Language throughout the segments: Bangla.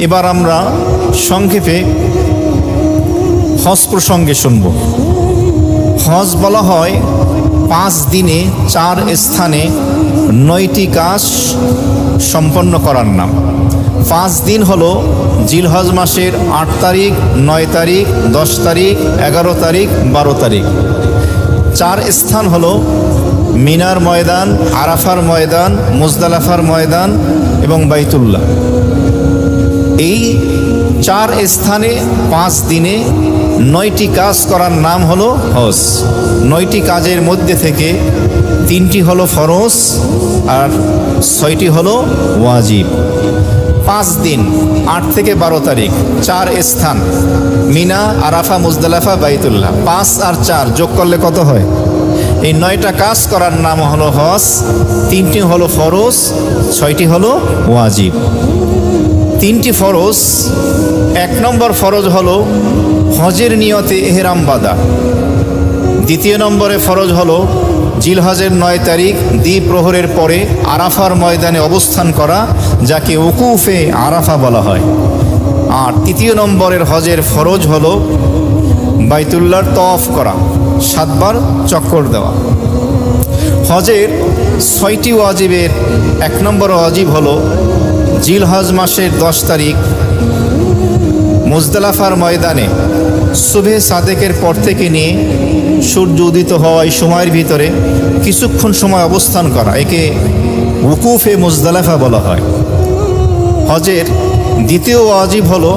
এবার আমরা সংক্ষেপে হজ প্রসঙ্গে শুনব। হজ বলা হয় পাঁচ দিনে চার স্থানে নয়টি কাজ সম্পন্ন করার নাম। পাঁচ দিন হলো জিলহজ মাসের আট তারিখ, নয় তারিখ, দশ তারিখ, এগারো তারিখ, বারো তারিখ। চার স্থান হলো মিনার ময়দান, আরাফার ময়দান, মুজদালাফার ময়দান এবং বাইতুল্লাহ। এই চার স্থানে পাঁচ দিনে নয়টি কাজ করার নাম হলো হজ। নয়টি কাজের মধ্যে থেকে তিনটি হলো ফরজ আর ছয়টি হলো ওয়াজিব। পাঁচ দিন, আট থেকে বারো তারিখ, চার স্থান, মিনা, আরাফা, মুজদালাফা, বাইতুল্লাহ। পাঁচ আর চার যোগ করলে কত হয়? এই নয়টা কাজ করার নাম হলো হজ, তিনটি হলো ফরজ, ছয়টি হলো ওয়াজিব। তিনটি ফরজ। এক নম্বর ফরজ হল হজের নিয়তে এহেরাম বাদা দ্বিতীয় নম্বরে ফরজ হলো জিলহজের নয় তারিখ দ্বি প্রহরের পরে আরাফার ময়দানে অবস্থান করা, যাকে উকুফে আরাফা বলা হয়। আর তৃতীয় নম্বরের হজের ফরজ হল বাইতুল্লার তফ করা, সাতবার চক্কর দেওয়া। হজের ছয়টি ওয়াজিবের এক নম্বর ওয়াজিব হলো জিলহজ মাসের দশ তারিখ, মুজদালাফার ময়দানে শুভে সাদেকের পর থেকে নিয়ে সূর্য উদিত হওয়া এই সময়ের ভিতরে কিছুক্ষণ সময় অবস্থান করা, একে উকুফে মুজদালাফা বলা হয়। হজের দ্বিতীয় ওয়াজিব হলো,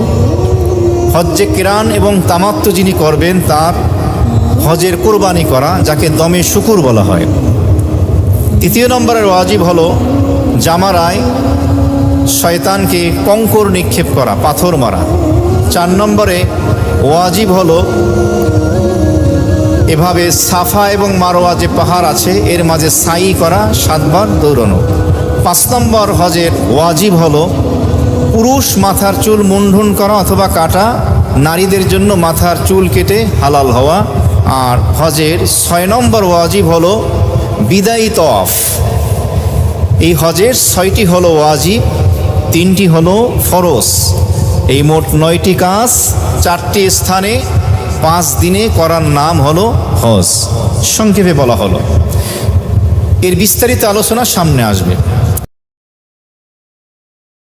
হজ্জে কিরান এবং তামাত্ম যিনি করবেন তার হজের কোরবানি করা, যাকে দমে শুকুর বলা হয়। তৃতীয় নম্বরের ওয়াজিব হলো জামারায় শয়তানকে কঙ্কর নিক্ষেপ করা, পাথর মারা। চার নম্বরে, ওয়াজিব হলো, এভাবে সাফা এবং মারোয়া যে পাহাড় আছে, এর মাঝে সাই করা, সাতবার দৌড়ানো। পাঁচ নম্বর হজের ওয়াজিব হলো, পুরুষ মাথার চুল মুন্ডন করা অথবা কাটা, নারীদের জন্য মাথার চুল কেটে হালাল হওয়া। আর হজের ছয় নম্বর ওয়াজিব হলো, বিদায়ী তফ এই হজের ছয়টি হলো ওয়াজিব তিনটি হলো ফরজ। এই মোট নয়টি কাজ, চারটি স্থানে, পাঁচ দিনে করার নাম হলো হজ। সংক্ষেপে বলা হলো। এর বিস্তারিত আলোচনা সামনে আসবে।